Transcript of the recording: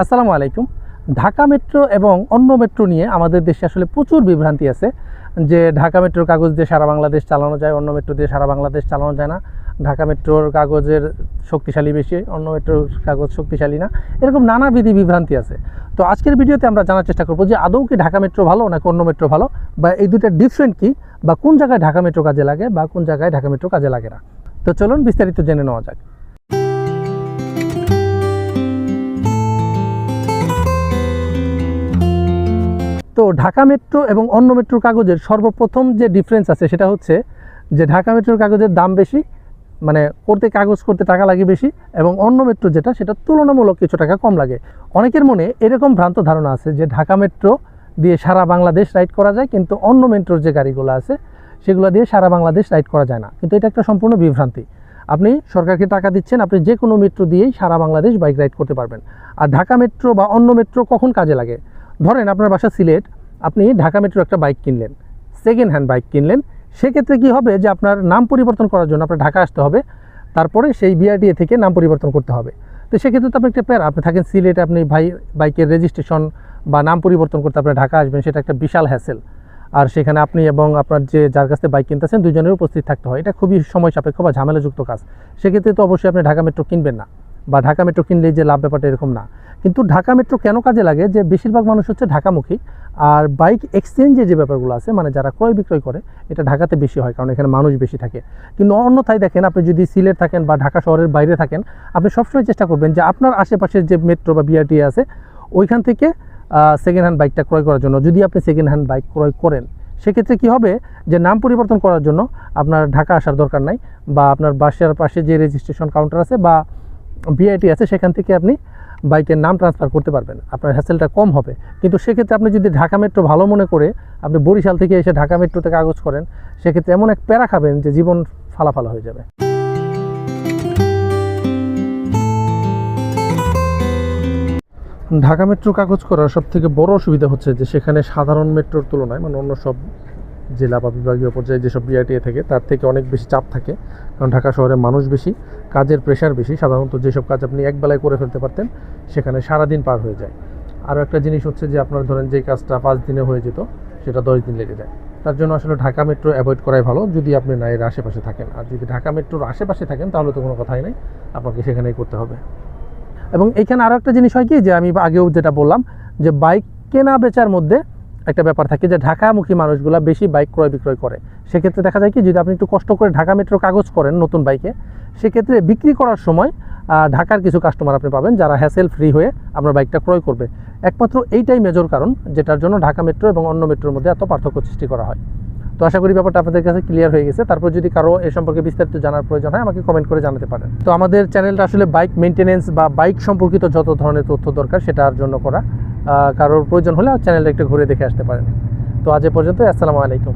আসসালামু আলাইকুম। ঢাকা মেট্রো এবং অন্য মেট্রো নিয়ে আমাদের দেশে আসলে প্রচুর বিভ্রান্তি আছে। যে ঢাকা মেট্রোর কাগজ দিয়ে সারা বাংলাদেশ চালানো যায়, অন্য মেট্রো দিয়ে সারা বাংলাদেশ চালানো যায় না। ঢাকা মেট্রোর কাগজের শক্তিশালী বেশি, অন্য মেট্রোর কাগজ শক্তিশালী না। এরকম নানাবিধি বিভ্রান্তি আছে। তো আজকের ভিডিওতে আমরা জানার চেষ্টা করব যে আদৌ কি ঢাকা মেট্রো ভালো নাকি অন্য মেট্রো ভালো? বা এই দুটার ডিফারেন্ট কি? বা কোন জায়গায় ঢাকা মেট্রো কাজে লাগে বা কোন জায়গায় ঢাকা মেট্রো কাজে লাগে না? তো চলুন বিস্তারিত জেনে নেওয়া যাক। তো ঢাকা মেট্রো এবং অন্য মেট্রোর কাগজের সর্বপ্রথম যে ডিফারেন্স আছে সেটা হচ্ছে যে ঢাকা মেট্রোর কাগজের দাম বেশি মানে করতে কাগজ করতে টাকা লাগে বেশি এবং অন্য মেট্রো যেটা সেটা তুলনামূলক কিছু টাকা কম লাগে। অনেকের মনে এরকম ভ্রান্ত ধারণা আছে যে ঢাকা মেট্রো দিয়ে সারা বাংলাদেশ রাইড করা যায় কিন্তু অন্য মেট্রোর যে গাড়িগুলো আছে সেগুলো দিয়ে সারা বাংলাদেশ রাইড করা যায় না। কিন্তু এটা একটা সম্পূর্ণ বিভ্রান্তি। আপনি সরকারকে টাকা দিচ্ছেন, আপনি যে কোনো মেট্রো দিয়েই সারা বাংলাদেশ বাইক রাইড করতে পারবেন। আর ঢাকা মেট্রো বা অন্য মেট্রো কখন কাজে লাগে? ধরেন আপনার বাসা সিলেট, আপনি ঢাকা মেট্রো একটা বাইক কিনলেন সেকেন্ড হ্যান্ড বাইক কিনলেন, সেক্ষেত্রে কি হবে যে আপনার নাম পরিবর্তন করার জন্য আপনার ঢাকা আসতে হবে, তারপরে সেই বিআরটিএ থেকে নাম পরিবর্তন করতে হবে। তো সেক্ষেত্রে তো আপনি একটা প্যারা আপনি থাকেন সিলেটে, আপনি ভাই বাইকের রেজিস্ট্রেশন বা নাম পরিবর্তন করতে আপনি ঢাকা আসবেন, সেটা একটা বিশাল হ্যাসেল আর সেখানে আপনি এবং আপনার যে, যার কাছে বাইক কিনতেছেন, দুজনের উপস্থিত থাকতে হয়। এটা খুবই সময় সাপেক্ষ বা ঝামেলাযুক্ত কাজ। সেক্ষেত্রে তো অবশ্যই আপনি ঢাকা মেট্রো কিনবেন না। বা ঢাকা মেট্রো কিনলেই যে লাভ ব্যাপারটা এরকম না। কিন্তু ঢাকা মেট্রো কেন কাজে লাগে? যে বেশিরভাগ মানুষ হচ্ছে ঢাকামুখী। আর বাইক এক্সচেঞ্জে যে ব্যাপারগুলো আছে মানে যারা ক্রয় বিক্রয় করে, এটা ঢাকাতে বেশি হয়, কারণ এখানে মানুষ বেশি থাকে। কিন্তু অন্যথায় দেখেন, আপনি যদি সিলেট থাকেন বা ঢাকা শহরের বাইরে থাকেন, আপনি সবসময় চেষ্টা করবেন যে আপনার আশেপাশের যে মেট্রো বা বিআরটি আছে, ওইখান থেকে সেকেন্ড হ্যান্ড বাইকটা ক্রয় করার জন্য। যদি আপনি সেকেন্ড হ্যান্ড বাইক ক্রয় করেন, সেক্ষেত্রে কি হবে? যে নাম পরিবর্তন করার জন্য আপনার ঢাকা আসার দরকার নাই, বা আপনার বাসার পাশে যে রেজিস্ট্রেশন কাউন্টার আছে, বা বিআইটি আছে, সেখান থেকে আপনি বাইকের নাম ট্রান্সফার করতে পারবেন। আপনার হ্যাসেলটা কম হবে। কিন্তু সেক্ষেত্রে আপনি যদি ঢাকা মেট্রো ভালো মনে করে আপনি বরিশাল থেকে এসে ঢাকা মেট্রোতে কাগজ করেন, সেক্ষেত্রে এমন এক প্যারা খাবেন যে জীবন ফালাফালা হয়ে যাবে। ঢাকা মেট্রো কাগজ করার সব থেকে বড় অসুবিধা হচ্ছে যে সেখানে সাধারণ মেট্রোর তুলনায় মানে অন্য সব জেলা বা বিভাগীয় পর্যায়ে যেসব বিআরটিএ থাকে, তার থেকে অনেক বেশি চাপ থাকে। কারণ ঢাকা শহরে মানুষ বেশি, কাজের প্রেশার বেশি। সাধারণত যেসব কাজ আপনি একবেলায় করে ফেলতে পারতেন, সেখানে সারাদিন পার হয়ে যায়। আরও একটা জিনিস হচ্ছে যে, আপনার ধরেন যে কাজটা পাঁচ দিনে হয়ে যেত, সেটা দশ দিন লেগে যায়। তার জন্য আসলে ঢাকা মেট্রো অ্যাভয়েড করাই ভালো, যদি আপনি না এর আশেপাশে থাকেন। আর যদি ঢাকা মেট্রোর আশেপাশে থাকেন, তাহলে তো কোনো কথাই নেই। আপনাকে সেখানেই করতে হবে। এবং এখানে আরও একটা জিনিস হয় কি, যে আমি আগেও যেটা বললাম, যে বাইক কেনা বেচার মধ্যে একটা ব্যাপার থাকে যে ঢাকামুখী মানুষগুলো বেশি বাইক ক্রয় বিক্রয় করে। সেক্ষেত্রে দেখা যায় কি, যদি আপনি একটু কষ্ট করে ঢাকা মেট্রো কাগজ করেন নতুন বাইকে, সেক্ষেত্রে বিক্রি করার সময় ঢাকার কিছু কাস্টমার আপনি পাবেন যারা হ্যাসেল ফ্রি হয়ে আপনার বাইকটা ক্রয় করবে। একমাত্র এইটাই মেজর কারণ, যেটার জন্য ঢাকা মেট্রো এবং অন্য মেট্রোর মধ্যে এত পার্থক্য সৃষ্টি করা হয়। তো আশা করি ব্যাপারটা আপনাদের কাছে ক্লিয়ার হয়ে গেছে। তারপর যদি কারও এ সম্পর্কে বিস্তারিত জানার প্রয়োজন হয়, আমাকে কমেন্ট করে জানাতে পারেন। তো আমাদের চ্যানেলটা আসলে বাইক মেনটেনেন্স বা বাইক সম্পর্কিত যত ধরনের তথ্য দরকার, সেটার জন্য করা। কারোর প্রয়োজন হলে চ্যানেলটা একটু ঘুরে দেখে আসতে পারেন। তো আজ পর্যন্ত আসসালামু আলাইকুম।